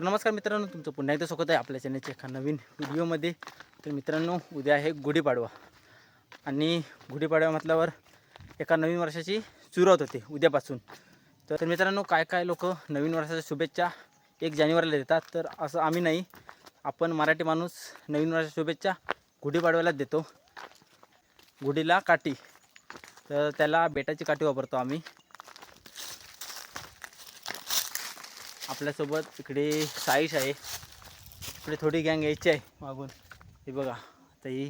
तर नमस्कार मित्रांनो तुमचं पुन्हा एकदा स्वागत आहे आपल्या चॅनलच्या एका नवीन व्हिडिओमध्ये. तर मित्रांनो उद्या आहे गुढीपाडवा. आणि गुढीपाडवा म्हटल्यावर एका नवीन वर्षाची सुरुवात होते उद्यापासून. तर मित्रांनो काय काय लोक नवीन वर्षाच्या शुभेच्छा एक जानेवारीला देतात? तर असं आम्ही नाही आपण मराठी माणूस नवीन वर्षाच्या शुभेच्छा गुढीपाडव्यालाच देतो. गुढीला काठी. तर त्याला बेटाची काठी वापरतो आम्ही. आपल्यासोबत इकडे साईश आहे. इकडे थोडी गँग यायची आहे मागून. हे बघा आता ही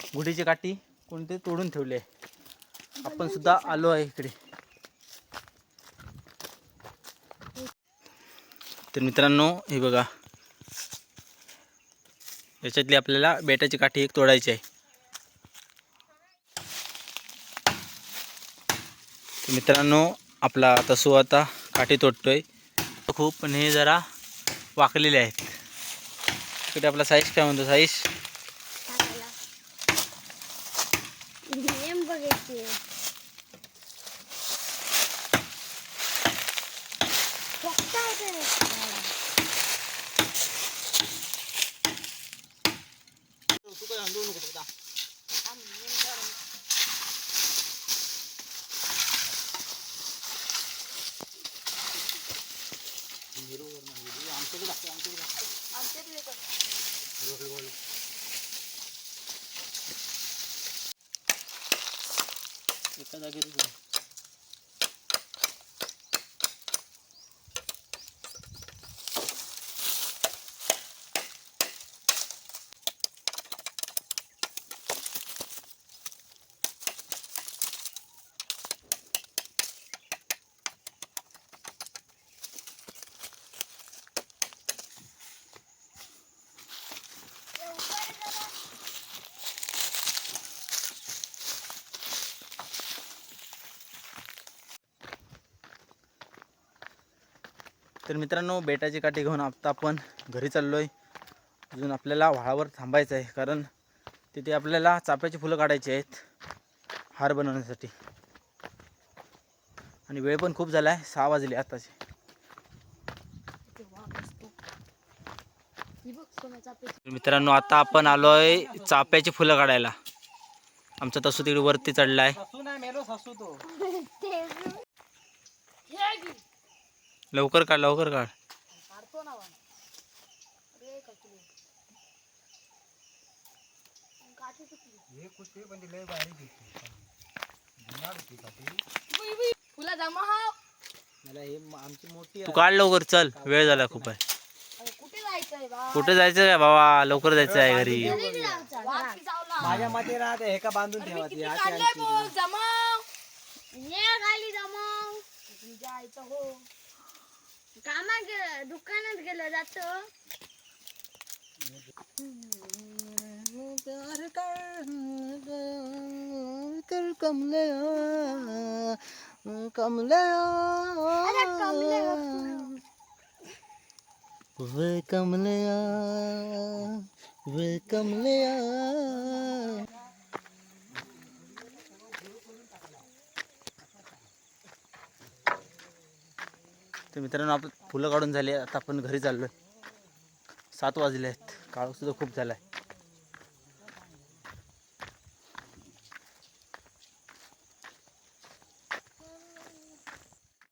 गुढीची काठी कोणते तोडून ठेवली आहे. आपण सुद्धा आलो आहे इकडे. तर मित्रांनो हे बघा. याच्यातली आपल्याला बेटाची काठी एक तोडायची आहे. मित्रांनो आपला तसू आता काठी तोडतोय. खूप पण हे जरा वाकलेले आहेत. इकडे आपला साईश काय म्हणतो साईश? नेम बघायची फक्त होते तर मित्रांनो बेटाची काठी घेऊन आता आपण घरी चाललो आहे अजून आपल्याला व्हाळावर थांबायचं आहे कारण तिथे आपल्याला चाफ्याची फुलं काढायची आहेत हार बनवण्यासाठी. आणि वेळ पण खूप झाला आहे सहा वाजले आताचे. ही मित्रांनो आता आपण आलो आहे चाफ्याची फुलं काढायला. आमचा तसू तिकडे वरती चढला आहे. लवकर काढ लवकर काढ काढतो ना वाण. अरे काकी. काठी तुटली. बुई, बुई. फुलं जमा हाव आमची मोठी तू काढ लवकर चल वेळ झाला खूप आहे कुठे जायचंय बा कुठे जायचं काय बाबा लवकर जायचं आहे घरी चावला. माझ्या मते राहते हे का बांधून अरे मी ठेवायची किती अशी काढलंय आणखी. भाऊ, जमाव. ये खाली कामाक दुकानात गेलो जातो. प्यार कर कर कमले कमले अरे कमले वे कमले वे कमले तर मित्रांनो आपण फुलं काढून झाले आता आपण घरी चाललो आहे सात वाजले आहेत. काळोखसुद्धा खूप झाला आहे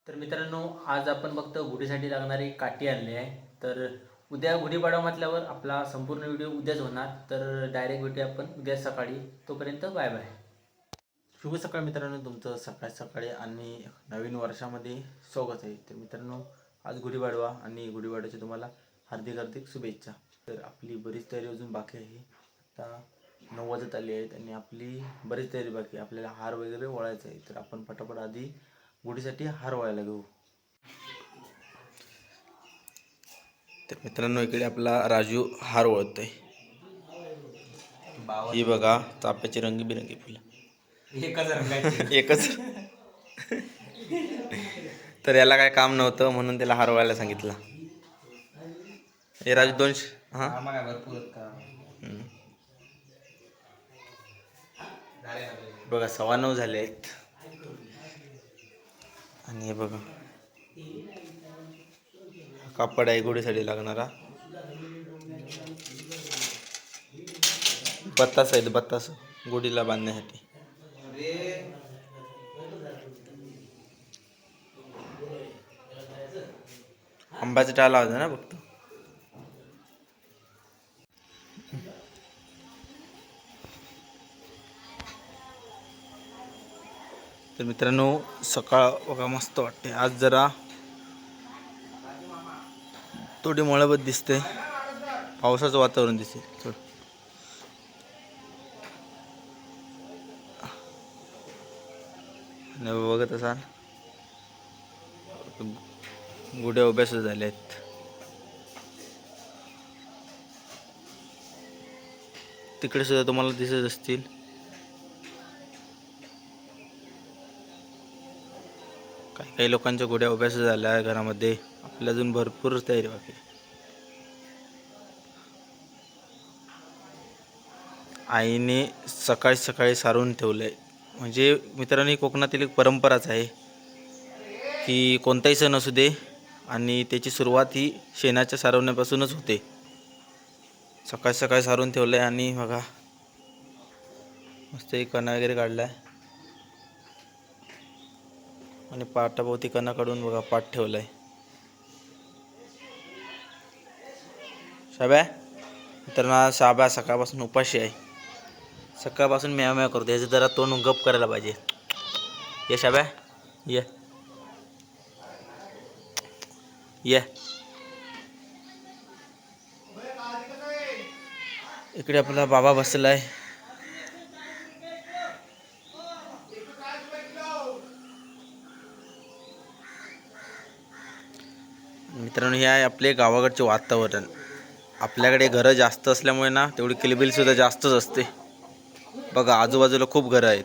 तर मित्रांनो आज आपण फक्त गुढीसाठी लागणारी काठी आणली आहे. तर उद्या गुढीपाडवा म्हटल्यावर आपला संपूर्ण व्हिडिओ उद्याच होणार. तर डायरेक्ट भेटूया आपण उद्या सकाळी. तोपर्यंत बाय बाय. शुभ सकाळ मित्रांनो तुमचं सकाळ सकाळी आणि नवीन वर्षामध्ये स्वागत आहे. तर मित्रांनो आज गुढीपाडवा आणि गुढीपाडव्याच्या तुम्हाला हार्दिक हार्दिक शुभेच्छा. तर आपली बरीच तयारी अजून बाकी आहे. आता नऊ वाजत आली आहेत आणि आपली बरीच तयारी बाकी आहे. आपल्याला हार वगैरे वळायचा आहे. तर आपण पटापट आधी गुढीसाठी हार वळायला घेऊ. तर मित्रांनो इकडे आपला राजू हार वळतोय. ही बघा चाप्याचे रंगीबिरंगी फुलं. एकच रंगाची. एकच. तर याला काय काम नव्हतं म्हणून त्याला हार वळायला सांगितलं. हे राजू दोनशे हां? आम्हाला भरपूर. बघा सव्वा नऊ झाले आहेत. आणि हे बघा. कापड आहे गुढीसाठी लागणारा. बत्तास आहेत बत्तास. गुढीला बांधण्यासाठी. आंब्याचा टाला होता ना फक्त. तर मित्रांनो सकाळ बघा मस्त वाटते आज जरा थोडी मळबत दिसते पावसाचं वातावरण दिसते थोडं बघत असाल. गुढ्या अभ्यास झाल्या आहेत तिकडे सुद्धा तुम्हाला दिसत असतील. काही काही लोकांच्या गुढ्या अभ्यास झाल्या आहे घरामध्ये. आपल्या अजून भरपूर तयारी बाकी आईने सकाळी सकाळी सारून ठेवलं आहे म्हणजे मित्रांनी कोकणातील एक परंपराच आहे की कोणताही सण असू दे आणि त्याची सुरुवात ही शेणाच्या सारवण्यापासूनच होते. सकाळी सकाळी सारून ठेवलं आहे आणि बघा मस्त एक कणा वगैरे काढला आहे आणि पाटाभोवती कणा काढून बघा पाठ ठेवला आहे शाब्या तर ना शाब्या सकाळपासून उपाशी आहे. सकाळपासून म्या म्या करतो याचं जरा तोंड गप करायला पाहिजे. ये शाब्या ये. ये। इकडे आपला बाबा बसलाय. मित्रांनो हे आहे आपले गावाकडचे वातावरण. आपल्याकडे घरं जास्त असल्यामुळे ना तेवढी किलबिल सुद्धा जास्तच असते. बघा आजूबाजूला खूप घरं आहेत.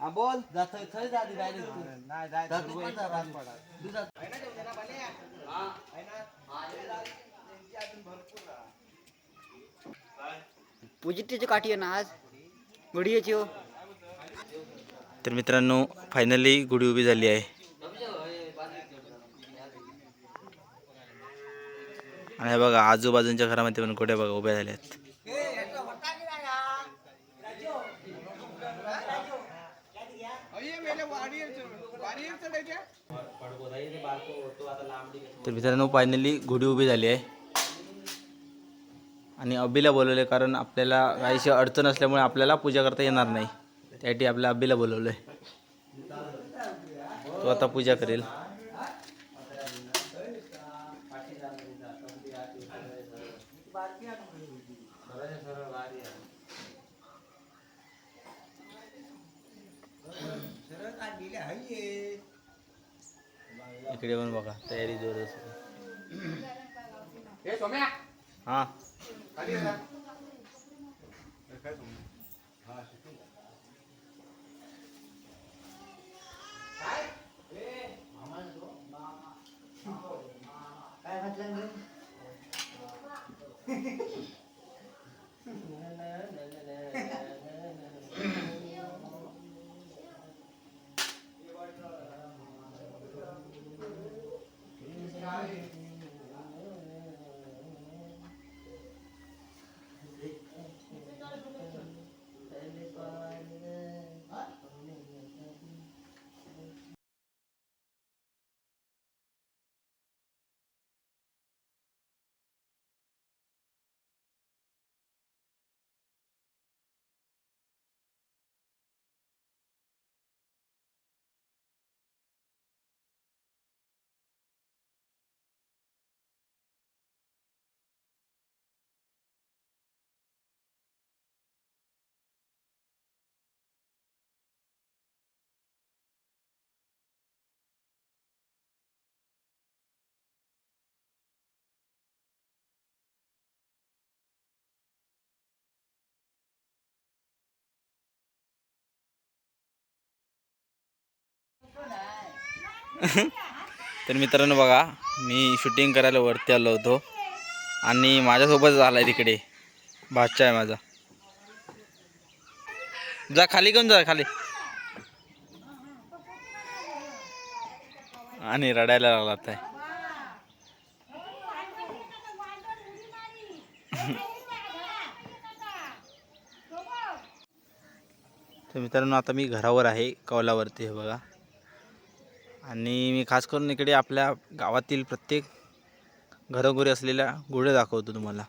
हा बोल. जात थंय जाते डायरेक्ट नाही जायचं पूजिटीची काठी आहे ना आज? घडीची हो. तर मित्रांनो फायनली गुढी उभी झाली आहे. आणि हे बघा आजूबाजूच्या घरामध्ये पण गुढ्या बघा उभ्या झाल्या आहेत तर मित्रांनो फायनली गुढी उभी झाली आहे. आणि अब्बीला बोलवले कारण आपल्याला काहीशी अडचण असल्यामुळे आपल्याला पूजा करता येणार नाही. त्यासाठी आपल्या अब्बीला बोलवलं आहे तो आता पूजा करेल. इकडे पण बघा तयारी जोर हा. तर मित्रांनो बघा मी शूटिंग करायला वरती आलो होतो. आणि माझ्यासोबत आला आहे तिकडे. बादशाह आहे माझा. जा खाली घेऊन जा खाली. आणि रडायला लागला आता. तर मित्रांनो आता मी घरावर आहे कौलावरती हे बघा. आणि मी खास करून इकडे आपल्या गावातील प्रत्येक घरोघरी असलेल्या गुढ्या दाखवतो तुम्हाला.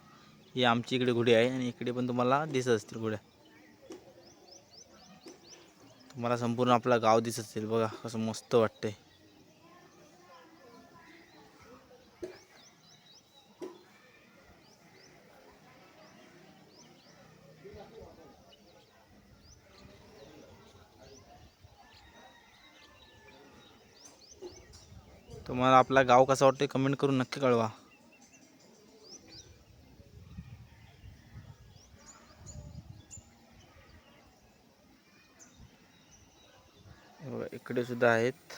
ही आमची इकडे गुढी आहे आणि इकडे पण तुम्हाला दिसत असतील गुढ्या तुम्हाला संपूर्ण आपला गाव दिसत असेल बघा कसं मस्त वाटतंय. तुम्हाला आपला गाव कसा वाटते कमेंट करून नक्की कळवा. इकडे सुद्धा आहेत.